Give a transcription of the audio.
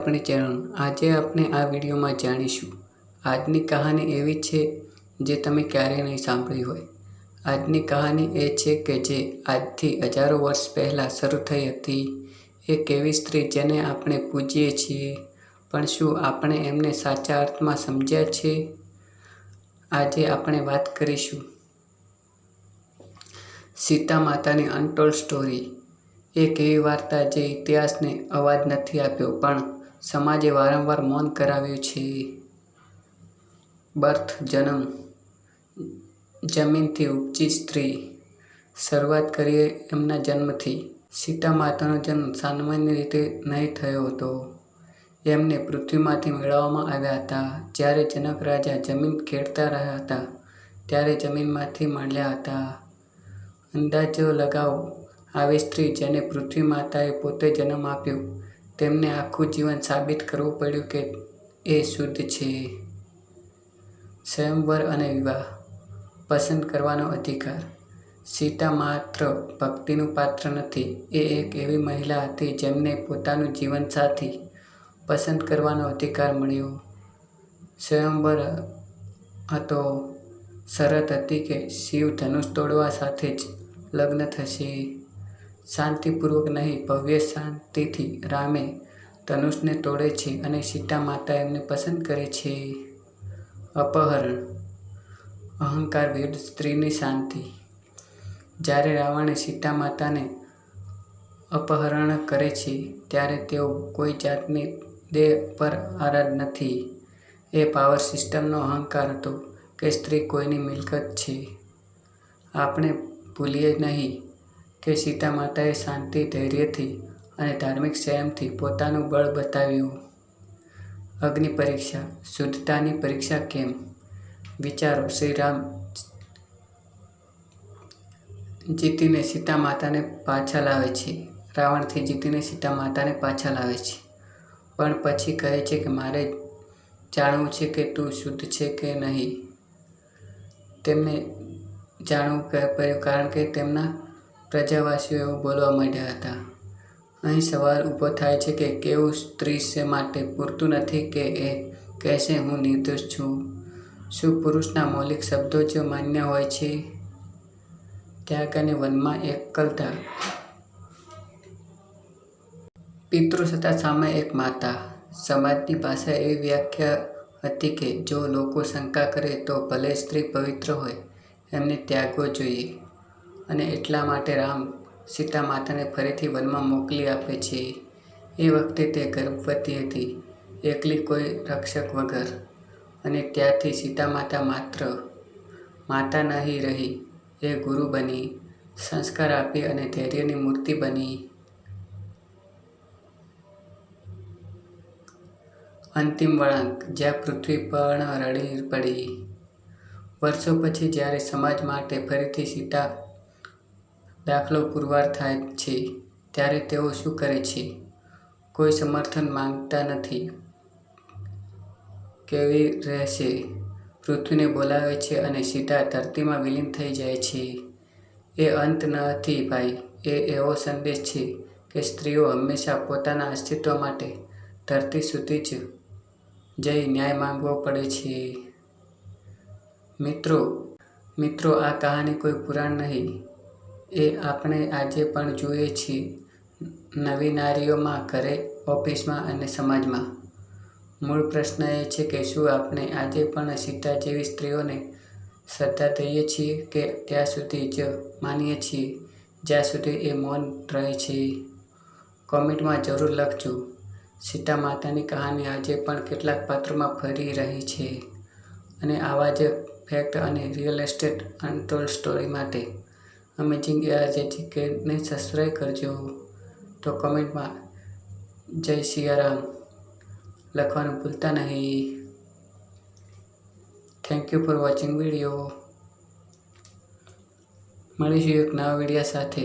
આપણી ચેનલ આજે આપણે આ વિડીયોમાં જાણીશું. આજની કહાની એવી છે જે તમે ક્યારેય નહીં સાંભળી હોય. આજની કહાની એ છે કે જે આજથી હજારો વર્ષ પહેલાં શરૂ થઈ હતી. એક એવી સ્ત્રી જેને આપણે પૂજીએ છીએ. પણ શું આપણે એમને સાચા અર્થમાં સમજ્યા છે આજે આપણે વાત કરીશું સીતા માતાની અનટોલ્ડ સ્ટોરી. એક એવી વાર્તા જે ઇતિહાસને અવાજ નથી આપ્યો, પણ સમાજે વારંવાર મૌન કરાવ્યું છે. બર્થ, જન્મ, જમીનથી ઉપજી સ્ત્રી, શરૂઆત કરીએ એમના જન્મથી. સીતા માતાનો જન્મ સામાન્ય રીતે નહીં થયો હતો. એમને પૃથ્વીમાંથી મેળવવામાં આવ્યા હતા. જ્યારે જનક રાજા જમીન ખેડતા રહ્યા હતા, ત્યારે જમીનમાંથી મળ્યા હતા. અંદાજો લગાવો, આવી સ્ત્રી જેને પૃથ્વી માતાએ પોતે જન્મ આપ્યો તેમને આખું જીવન સાબિત કરવું પડ્યું કે એ શુદ્ધ છે. સ્વયંવર અને વિવાહ. પસંદ કરવાનો અધિકાર. સીતા માત્ર ભક્તિનું પાત્ર નથી. એ એક એવી મહિલા હતી જેમને પોતાનું જીવનસાથી પસંદ કરવાનો અધિકાર મળ્યો. સ્વયંવર હતો. શરત હતી કે શિવ ધનુષ તોડવા સાથે જ લગ્ન થશે. શાંતિપૂર્વક નહીં, ભવ્ય શાંતિથી રામે ધનુષને તોડે છે અને સીતા માતા એમને પસંદ કરે છે. અપહરણ. અહંકાર વિરુદ્ધ સ્ત્રીની શાંતિ. જ્યારે રાવણે સીતા માતાને અપહરણ કરે છે, ત્યારે તેઓ કોઈ જાતની દેહ પર આરાધ નથી. એ પાવર સિસ્ટમનો અહંકાર હતો કે સ્ત્રી કોઈની મિલકત છે. આપણે ભૂલીએ નહીં. કે સીતા માતાએ શાંતિ, ધૈર્યથી અને ધાર્મિક સંયમથી પોતાનું બળ બતાવ્યું. અગ્નિ પરીક્ષા, શુદ્ધતાની પરીક્ષા કેમ? વિચારો શ્રી રામ જીતીને સીતા માતાને પાછા લાવે છે. રાવણથી જીતીને સીતા માતાને પાછા લાવે છે. પણ પછી કહે છે કે મારે જાણવું છે કે તું શુદ્ધ છે કે નહીં? તેમને જાણવું પડ્યું કારણ કે તેમના પ્રજાવાસીઓ એવું બોલવા માંડ્યા હતા. અહીં સવાલ ઊભો થાય છે કે કેવું સ્ત્રી છે માટે પૂરતું નથી કે એ કહેશે, હું નિર્દોષ છું. શું પુરુષના મૌલિક શબ્દો જ માન્ય હોય છે? ત્યાં કને વનમાં એકલતા. પિતૃસત્તા સામે એક માતા. સમાજની ભાષા એવી વ્યાખ્યા હતી કે જો લોકો શંકા કરે તો ભલે સ્ત્રી પવિત્ર હોય, એમને ત્યાગવો જોઈએ. અને એટલા માટે રામ સીતા માતાને ફરીથી વનમાં મોકલી આપે છે. એ વખતે તે ગર્ભવતી હતી, એકલી કોઈ રક્ષક વગર. અને ત્યારથી સીતા માતા માત્ર માતા નહીં રહી, એ ગુરુ બની, સંસ્કાર આપી અને ધૈર્યની મૂર્તિ બની. અંતિમ વળાંક, જ્યાં પૃથ્વી પણ રડી પડી. વર્ષો પછી જ્યારે સમાજ માટે ફરીથી સીતા દાખલો પુરવાર થાય છે, ત્યારે તેઓ શું કરે છે? કોઈ સમર્થન માંગતા નથી. કેવી રહેશે? પૃથ્વીને બોલાવે છે અને સીધા ધરતીમાં વિલીન થઈ જાય છે. એ અંત નથી ભાઈ. એ એવો સંદેશ છે કે સ્ત્રીઓ હંમેશા પોતાના અસ્તિત્વ માટે ધરતી સુધી જ જઈ ન્યાય માંગવો પડે છે. મિત્રો મિત્રો, આ કહાની કોઈ પુરાણ નહીં. એ આપણે આજે પણ જોઈએ છીએ નવી નારીઓમાં ઘરે, ઓફિસમાં અને સમાજમાં. મૂળ પ્રશ્ન એ છે કે શું આપણે આજે પણ સીતા જેવી સ્ત્રીઓને શ્રદ્ધા દઈએ છીએ કે ત્યાં સુધી જ માનીએ છીએ, જ્યાં સુધી એ મૌન રહે છે? કોમેન્ટમાં જરૂર લખજો. સીતા માતાની કહાની આજે પણ કેટલાક પાત્રોમાં ફરી રહી છે અને આવા જ ફેક્ટ અને રિયલ એસ્ટેટ અનટોલ્ડ સ્ટોરી માટે. અમેઝિંગ એઆરજેજીકેને સબસ્ક્રાઈબ કરજો, તો કમેન્ટમાં જય સિયારામ લખવાનું ભૂલતા નહીં. Thank you for watching video મળીશું એક નવા વિડીયા સાથે.